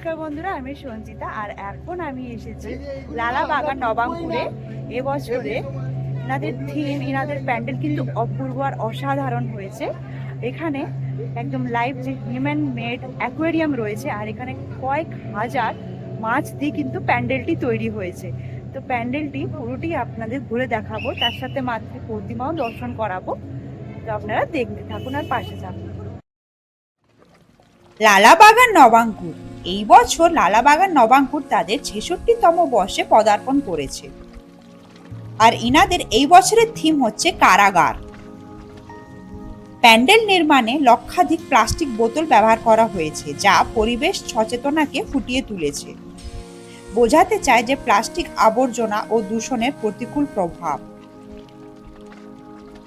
বন্ধুরা আমি সঞ্চিতা আর এখন আমি এসেছি লালাবাগান নবাঙ্কুরে। এবছরে এনাদের থিম এনাদের প্যান্ডেল কিন্তু অপূর্ব আর অসাধারণ হয়েছে। এখানে একদম লাইভ যে হিউম্যান মেড অ্যাকোয়ারিয়াম রয়েছে আর এখানে কয়েক হাজার মাছ দিয়ে কিন্তু প্যান্ডেলটি তৈরি হয়েছে। তো প্যান্ডেলটি পুরোটি আপনাদের ঘুরে দেখাবো তার সাথে মাতৃ প্রতিমাও দর্শন করাবো। তো আপনারা দেখতে থাকুন আর পাশে থাকুন। লালাবাগান নবাঙ্কুর। এই বছর লালাবাগান নবাঙ্কুর তাদের ছেষট্টিতম বর্ষে পদার্পণ করেছে। আর ইনাদের এই বছরের থিম হচ্ছে কারাগার। প্যান্ডেল নির্মাণে লক্ষাধিক প্লাস্টিক বোতল ব্যবহার করা হয়েছে, যা পরিবেশ সচেতনাকে ফুটিয়ে তুলেছে। বোঝাতে চায় যে প্লাস্টিক আবর্জনা ও দূষণের প্রতিকূল প্রভাব।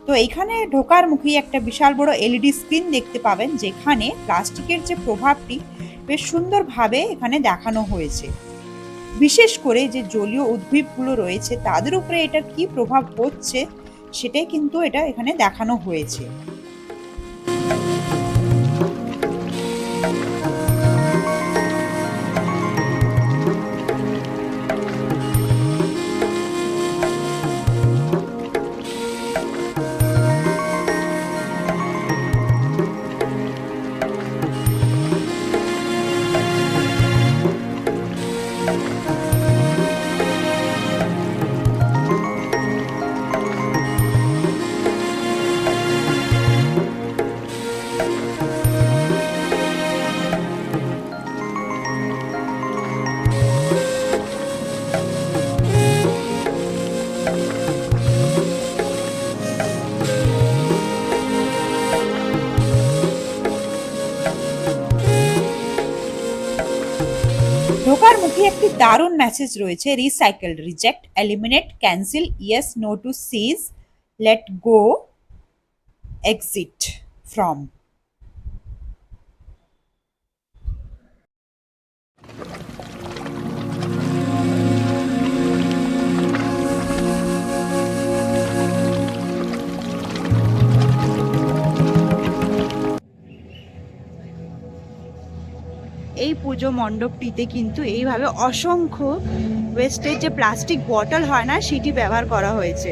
তো এখানে ঢোকার মুখে একটা বিশাল বড় এলইডি স্ক্রিন দেখতে পাবেন, যেখানে প্লাস্টিকের যে প্রভাবটি বেশ সুন্দরভাবে এখানে দেখানো হয়েছে। বিশেষ করে যে জলীয় উদ্ভিদগুলো রয়েছে, তাদের উপরে এটা কি প্রভাব পড়ছে, সেটাই কিন্তু এটা এখানে দেখানো হয়েছে। ঢোকার মুখে একটি দারুণ মেসেজ রয়েছে recycle reject eliminate cancel yes no to cease let go exit from এই পুজো মণ্ডপটিতে কিন্তু এইভাবে অসংখ্য ওয়েস্টের যে প্লাস্টিক বটল হয় না, সেটি ব্যবহার করা হয়েছে।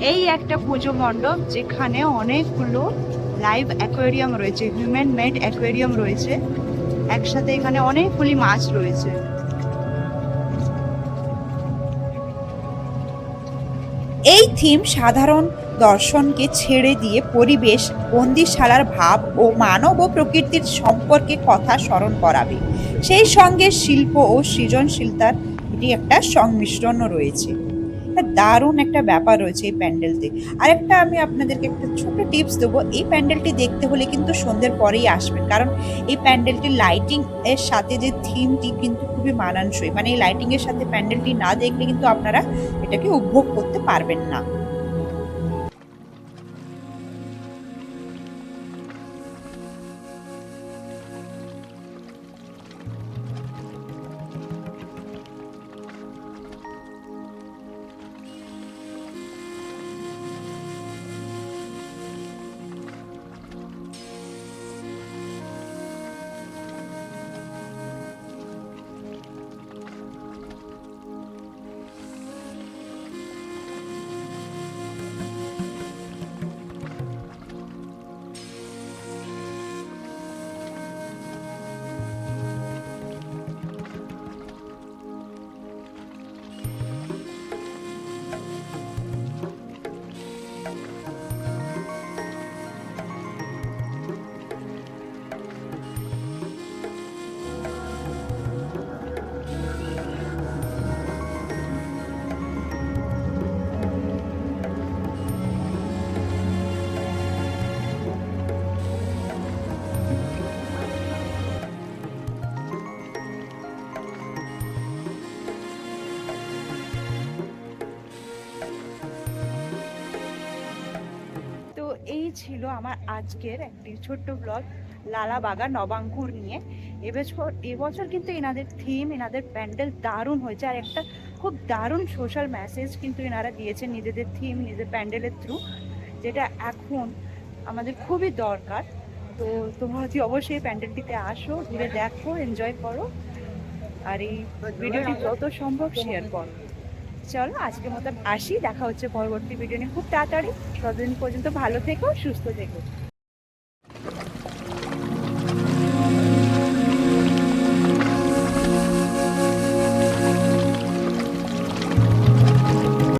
এই একটা পুজো মণ্ডপ যেখানে অনেকগুলো লাইভ অ্যাকোয়ারিয়াম রয়েছে হিউম্যান মেড অ্যাকোয়ারিয়াম রয়েছে। একসাথে এখানে অনেকগুলি মাছ রয়েছে। এই থিম সাধারণ দর্শনকে ছেড়ে দিয়ে পরিবেশ, বন্দিশালার ভাব ও মানব ও প্রকৃতির সম্পর্কে কথা স্মরণ করাবে। সেই সঙ্গে শিল্প ও সৃজনশীলতার এটি একটা সংমিশ্রণও রয়েছে। একটা দারুণ একটা ব্যাপার রয়েছে এই প্যান্ডেলতে আর একটা আমি আপনাদেরকে একটা ছোট টিপস দেবো, এই প্যান্ডেলটি দেখতে হলে কিন্তু সন্ধ্যের পরেই আসবেন। কারণ এই প্যান্ডেলটি লাইটিং এর সাথে যে থিমটি কিন্তু খুবই মানানসই। মানে এই লাইটিং এর সাথে প্যান্ডেলটি না দেখলে কিন্তু আপনারা এটাকে উপভোগ করতে পারবেন না। ছিল আমার আজকের একটি ছোট্ট ব্লগ লালা বাগা নবাঙ্কুর নিয়ে। এবছর এবছর কিন্তু এনাদের থিম এনাদের প্যান্ডেল দারুণ হয়েছে। আর একটা খুব দারুণ সোশ্যাল মেসেজ কিন্তু এনারা দিয়েছেন নিজেদের থিম নিজেদের প্যান্ডেলের থ্রু যেটা এখন আমাদের খুবই দরকার। তো তোমরা যদি অবশ্যই প্যান্ডেলটিতে আসো ঘুরে দেখো এনজয় করো। আর এই ভিডিওটি যত সম্ভব শেয়ার করো। চলো, আজকের মতো আসি। দেখা হচ্ছে পরবর্তী ভিডিও নিয়ে। খুব তাড়াতাড়ি। ততদিন পর্যন্ত ভালো থেকো, সুস্থ থেকো।